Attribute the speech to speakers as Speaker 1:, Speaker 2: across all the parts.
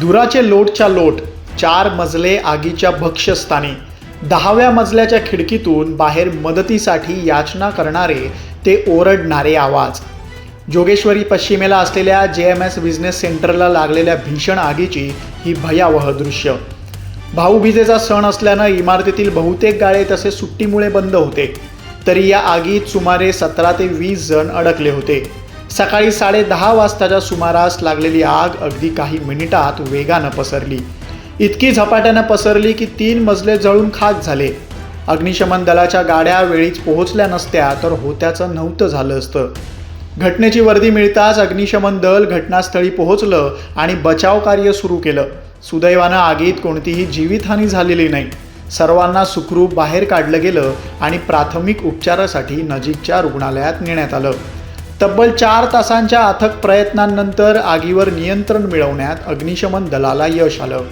Speaker 1: धुराचे लोटच्या लोट चार मजले आगीच्या भक्ष्यस्थानी. दहाव्या मजल्याच्या खिडकीतून बाहेर मदतीसाठी याचना करणारे ते ओरडणारे आवाज. जोगेश्वरी पश्चिमेला असलेल्या जे एम एस बिझनेस सेंटरला लागलेल्या भीषण आगीची ही भयावह दृश्य. भाऊबीजेचा सण असल्यानं इमारतीतील बहुतेक गाळे तसे सुट्टीमुळे बंद होते. तरी या आगीत सुमारे सतरा ते वीस जण अडकले होते. सकाळी साडे दहा वाजताच्या सुमारास लागलेली आग अगदी काही मिनिटात वेगानं पसरली. इतकी झपाट्यानं पसरली की तीन मजले जळून खाक झाले. अग्निशमन दलाच्या गाड्या वेळीच पोहोचल्या नसत्या तर होत्याचं नव्हतं झालं असतं. घटनेची वर्दी मिळताच अग्निशमन दल घटनास्थळी पोहोचलं आणि बचाव कार्य सुरू केलं. सुदैवानं आगीत कोणतीही जीवितहानी झालेली नाही. सर्वांना सुखरूप बाहेर काढलं गेलं आणि प्राथमिक उपचारासाठी नजीकच्या रुग्णालयात नेण्यात आलं. तब्बल चार तासांच्या अथक प्रयत्नांनंतर आगीवर नियंत्रण मिळवण्यात अग्निशमन दलाला यश आलं.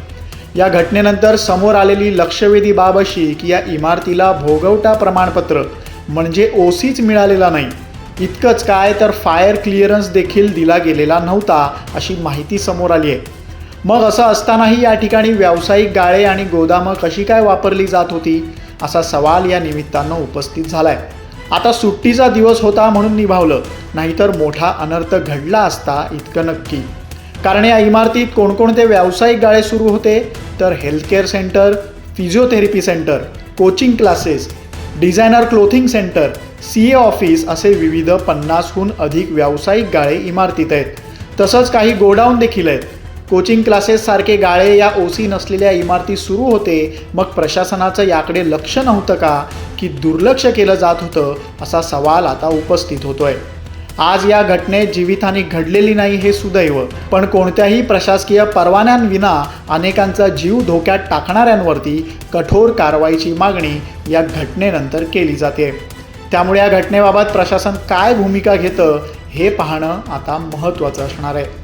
Speaker 1: या घटनेनंतर समोर आलेली लक्षवेधी बाब अशी की या इमारतीला भोगवटा प्रमाणपत्र म्हणजे ओसीच मिळालेला नाही. इतकंच काय तर फायर क्लिअरन्स देखील दिला गेलेला नव्हता अशी माहिती समोर आली आहे. मग असं असतानाही या ठिकाणी व्यावसायिक गाळे आणि गोदामं कशी काय वापरली जात होती? असा सवाल या निमित्तानं उपस्थित झाला आहे आता सुट्टीचा दिवस होता म्हणून निभावलं. नाहीतर मोठा अनर्थ घडला असता इतकं नक्की. कारण या इमारतीत कोणकोणते व्यावसायिक गाळे सुरू होते? तर healthcare centre physiotherapy centre coaching classes designer clothing centre C A office असे विविध पन्नासहून अधिक व्यावसायिक गाळे इमारतीत आहेत. तसंच काही गोडाऊन देखील आहेत. कोचिंग क्लासेससारखे गाळे या ओसी नसलेल्या इमारती सुरू होते. मग प्रशासनाचं याकडे लक्ष नव्हतं का? की दुर्लक्ष केलं जात होतं असा सवाल आता उपस्थित होतोय. आज या घटनेत जीवितहानी घडलेली नाही हे सुदैव. पण कोणत्याही प्रशासकीय परवान्यांविना अनेकांचा जीव धोक्यात टाकणाऱ्यांवरती कठोर कारवाईची मागणी या घटनेनंतर केली जाते. त्यामुळे या घटनेबाबत प्रशासन काय भूमिका घेतं हे पाहणं आता महत्त्वाचं असणार आहे.